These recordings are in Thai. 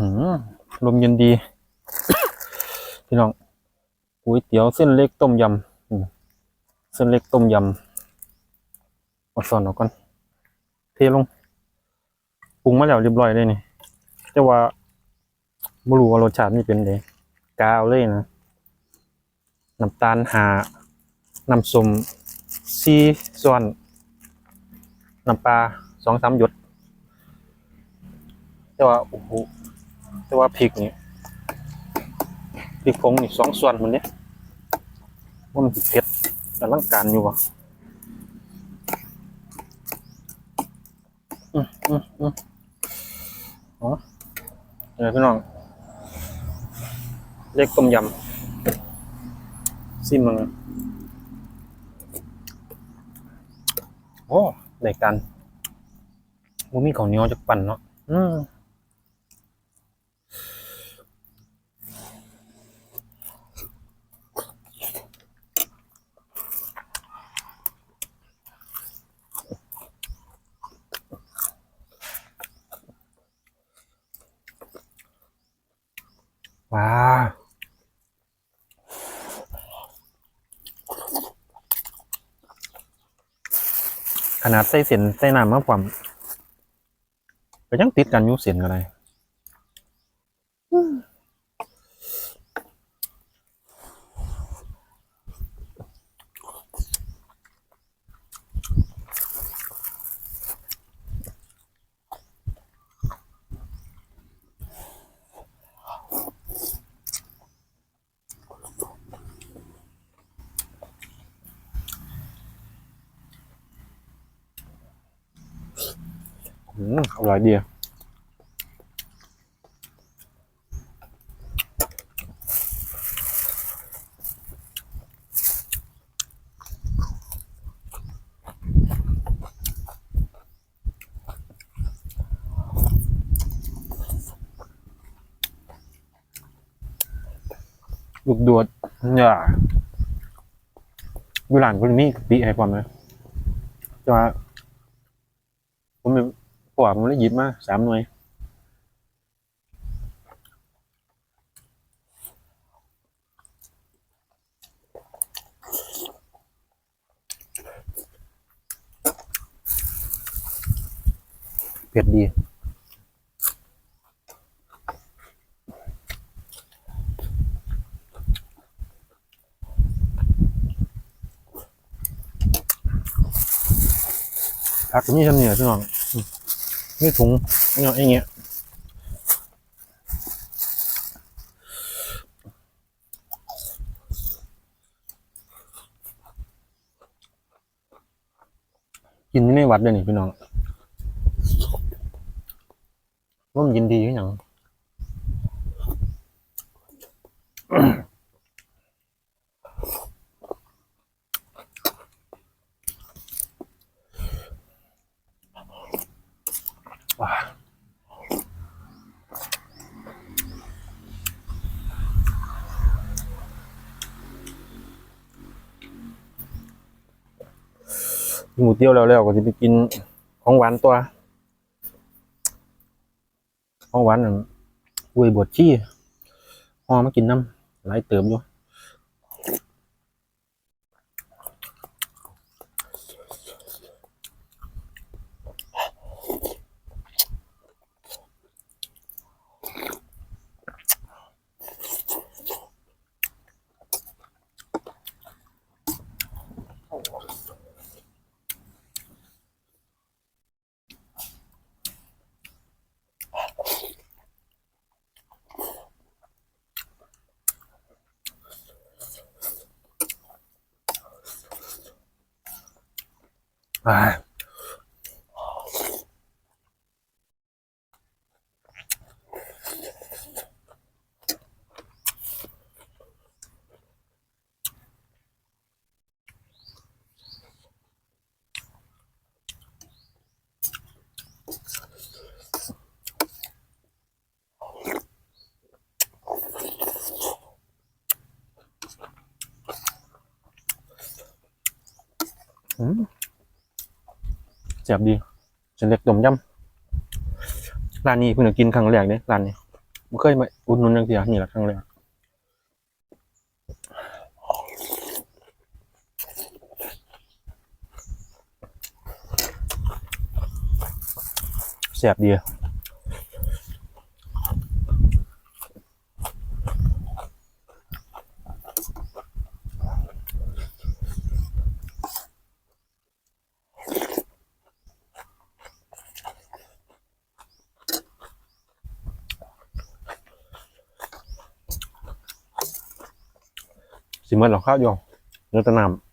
ลมเย็นดี พี่น้องก๋วยเตี๋ยวเส้นเล็กต้มยำเส้นเล็กต้มยำเอาซอนออกก่อนเทลงปรุงมาแล้วเรียบร้อยเลยนี่แต่ว่าไม่รู้ว่ารสชาตินี่เป็นไงกาวเลยนะน้ำตาลหาน้ำส้มซีส่วนน้ำปลาสองสามหยดแต่ว่าโอ้โห แต่ว่าพริกนี่พริกผงนี่สองส่วนมันเนี่ยว่ามันสิเผ็ดแต่ร่างการอยู่วะอืมอืมอืมอ๋อเดี๋ยวพี่น้องเล็กต้มยำซิมึงโอ้ในการว่ามีข้าวเหนียวจะปั่นเนาะอืม ว้าว ขนาดใส่เส้นใส่น้ำมากกว่าก็ยังติดกันอยู่เส้นอะไร อร่อยดีอะลูกดวดอย่าอยู่หลานคนนี้ปีให้ความนะจะว่าผม เป็นปวกมันได้หยิบมาสามหน่วยเผ็ดดีผักก็มีชำเหนียวพี่น้อง อืมมีถุงเนาะอย่างเงี้ยกินอยู่ในวัดเด้วยนี่พี่น้องว่ามันยินดีขึ้นอย่าง หมูเตี้ยวแล้วแล้วก็จะไปกินของหวานตัว ของหวานนั่นกล้วยบวชชีห่อมากินน้ำหลายเติมอยู่ อ่า อืมแซ่บดีเส้นเล็กต้มยำร้านนี้เพิ่งกินครั้งแรกเนี่ยร้านนี้บ่เคยมาอุดหนุนยังเสียนี่แหละครั้งแรกแซ่บดี สิมันหรอกข้าวยองเนื้อตะน้ำ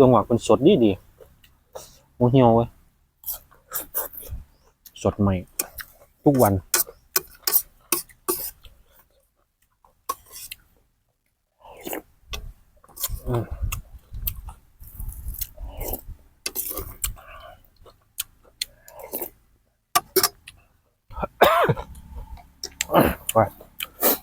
ตัวหวกเป็นสดดีดีโมเหี่ยวเว้ยสดใหม่ ทุกวัน อืม